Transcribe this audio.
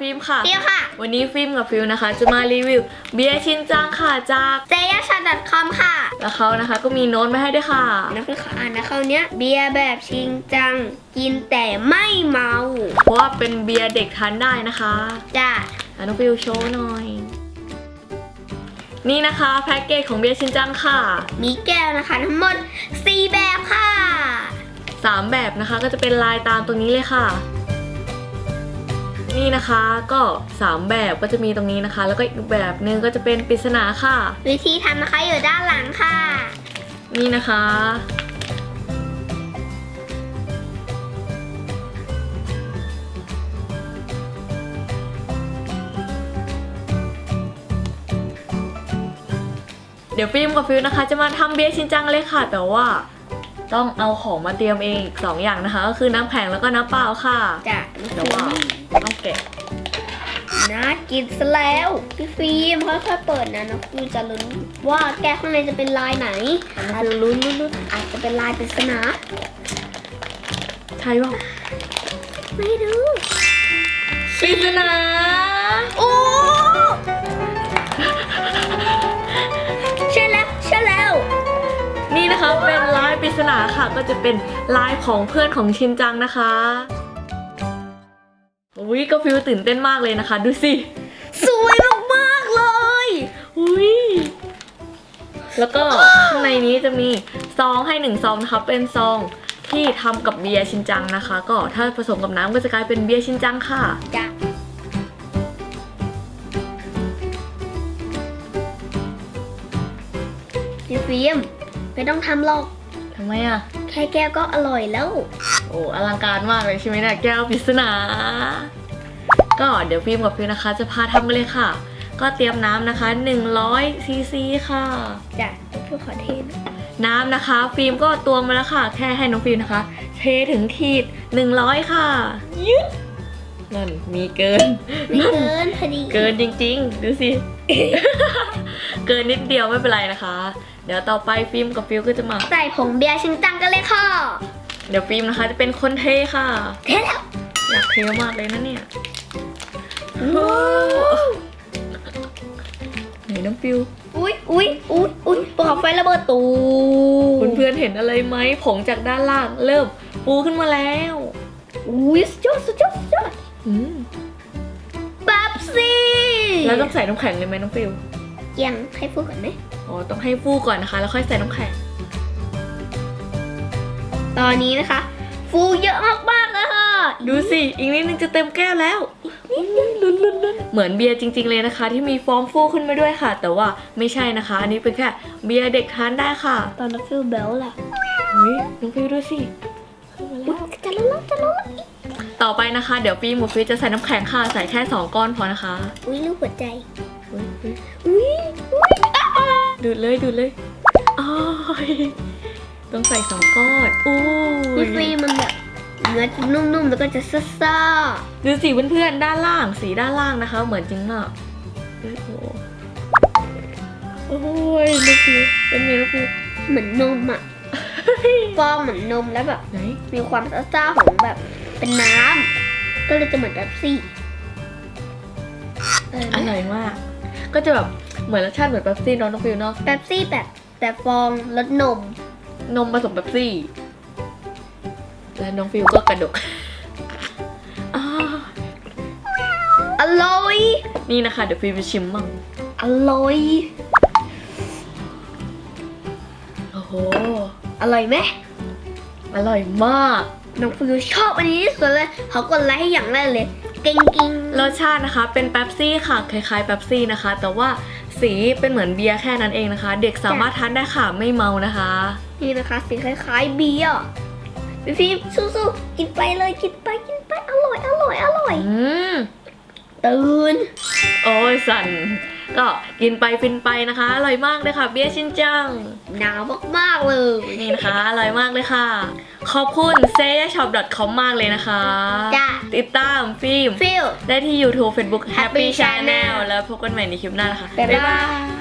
ฟิล์มค่ะเดียวค่ะ วันนี้ฟิล์มกับฟิลนะคะ จะมารีวิวเบียร์ชินจังค่ะจากเจยชาดัดคอมค่ะ แล้วเขานะคะก็มีโน้ตมาให้ด้วยค่ะนักเรียนขออ่านนะคราวเนี้ยเบียร์แบบชิงจัง กินแต่ไม่เมา เพราะว่าเป็นเบียร์เด็กทานได้นะคะจ้ะอะน้องฟิลโชว์หน่อย นี่นะคะแพ็กเกจของเบียร์ชินจังค่ะ มีแก้วนะคะทั้งหมด4แบบค่ะสามแบบนะคะก็จะเป็นลายตามตรงนี้เลยค่ะ นี่นะคะก็สามแบบก็จะมีตรงนี้นะคะ แล้วก็อีกแบบหนึ่งก็จะเป็นปริศนาค่ะ วิธีทำนะคะอยู่ด้านหลังค่ะ นี่นะคะ เดี๋ยวฟิล์มกับฟิลนะคะ จะมาทำเบียร์ชินจังเลยค่ะ แต่ว่า ต้องเอาของมาเตรียมเองอีกสองอย่างนะคะ ก็คือน้ำแข็งแล้วก็น้ำเปล่าค่ะจ้ะแต่ว่าต้องแกะน่ากินซะแล้ว พี่ฟิล์มค่อยๆเปิดนะน้องฟิล์มจะลุ้นว่าแก้วข้างในจะเป็นลายไหนน้องฟิลลุ้นลุ้นลุ้นอาจจะเป็นลายปริศนาใช่ป่ะไม่รู้ปริศนาโอ้ ปริศนาค่ะ ก็จะเป็นลายของเพื่อนของชินจังนะคะอุ้ยก็ฟิลตื่นเต้นมากเลยนะคะ ดูสิสวยมากๆเลยอุ้ยแล้วก็ข้างในนี้จะมีซองให้หนึ่งซองนะคะเป็นซองที่ทำกับเบียร์ชินจังนะคะ ก็ถ้าผสมกับน้ำก็จะกลายเป็นเบียร์ชินจังค่ะจ้ะพี่ฟิล์มไม่ต้องทำหรอก ทำไมอะ แค่แก้วก็อร่อยแล้ว โอ้อลังการมากเลยใช่ไหมเนี่ยแก้วปริศนา ก็เดี๋ยวฟิล์มกับฟิลนะคะ จะพาทำกันเลยค่ะ ก็เตรียมน้ำนะคะ100ซีซีค่ะ จ้ะเพื่อขอเทนน้ำนะคะ ฟิล์มก็ตวงมาแล้วค่ะ แค่ให้น้องฟิล์มนะคะ เทถึงขีด 100 ค่ะยึดนั่นมีเกิน ไม่เกินพอดี เกินจริง ๆ ดูสิ เกินนิดเดียวไม่เป็นไรนะคะ เดี๋ยวต่อไปฟิล์มกับฟิลก็จะมา ใส่ผงเบียร์ชิงจังกันเลยค่ะ เดี๋ยวฟิล์มนะคะ จะเป็นคนเทค่ะ เทแล้วอยากเทมากเลยนะเนี่ยว้าวไหนน้องฟิลอุ้ยอุ้ยอุ้ยอุ้ยภูเขาไฟระเบิดตูมเพื่อนๆเห็นอะไรไหมผงจากด้านล่างเริ่มฟูขึ้นมาแล้วอุ้ยสุดยอดสุดยอดสุดยอดอืม ป๊บซี่ แล้วต้องใส่น้ำแข็งเลยไหมน้องฟิล ยังให้พูดก่อนไหมอ๋อต้องให้ฟูก่อนนะคะ แล้วค่อยใส่น้ำแข็ง ตอนนี้นะคะ ฟูเยอะมากๆเลยค่ะดูสิอีกนิดนึงจะเต็มแก้วแล้วลุ้นๆๆเหมือนเบียร์จริง ๆ เลยนะคะ ที่มีฟองฟูขึ้นมาด้วยค่ะ แต่ว่าไม่ใช่นะคะ อันนี้เป็นแค่เบียร์เด็กทานได้ค่ะ ตอนนั้นฟิลเบลล่ะเฮ้ยน้องฟิลดูสิขึ้นมาอุ๊แล้ยวจะรู้แล้วจะรู้แล้วต่อไปนะคะ เดี๋ยวฟิล์มกับฟิลจะใส่น้ำแข็งค่ะ ใส่แค่สองก้อนพอนะคะ อุ้ยรูปหัวใจเฮ้ยเฮ้ย อุ้ยอุ้ยอะอะดูดเลยดูดเลยอ้ายต้องใส่สองก้อนอู้พี่ยฟรีมันแบบเนื้อจะนุ่มๆแล้วก็จะซ่าดูสีเพื่อนๆด้านล่างสีด้านล่างนะคะ เหมือนจริงมากเฮ้ยโอ้โอ้ยน้องฟิวเป็นไงน้องฟิวๆเหมือนนมอะฟองเหมือนนมแล้วแบบไหนมีความซ่าๆของแบบเป็นน้ำก็เลยจะเหมือนแบบซี่เอออร่อยมาก ก็จะแบบเหมือนรสชาติเหมือนเป๊ปซี่เนาะน้องฟิวเนาะแบบซี่แบบแบบฟองรสนม นมผสมเป๊ปซี่ และน้องฟิวก็กระดกอ้าอร่อย นี่นะคะ เดี๋ยวฟิวจะชิมมั่งอร่อย โอ้โห อร่อยไหมอร่อยมาก น้องฟิวชอบอันนี้ที่สุดเลยเขากดไลค์ให้อย่างแรกเลยเก่งกิงรสชาตินะคะ เป็นเป๊ปซี่ค่ะคล้ายๆเป๊ปซี่นะคะ แต่ว่าสีเป็นเหมือนเบียร์แค่นั้นเองนะคะ เด็กสามารถทานได้ค่ะไม่เมานะคะ นี่นะคะสีคล้ายๆเบียร์พี่ฟิล์มสู้ๆกินไปเลยกินไปกินไปอร่อยอร่อยอร่อยอืมตื่นโอ้ยสัน ก็กินไปฟินไปนะคะอร่อยมากเลยค่ะ เบียร์ชินจังหนาวมากๆเลยนี่นะคะอร่อยมากเลยค่ะ ขอบคุณ s a y s h o p c o m มากเลยนะคะ จ้ะ ติดตามฟิล์มฟิล ได้ที่ YouTube Facebook Happy Happy Channel Channel แล้วพบกันใหม่ในคลิปหน้านะคะ บ๊ายบาย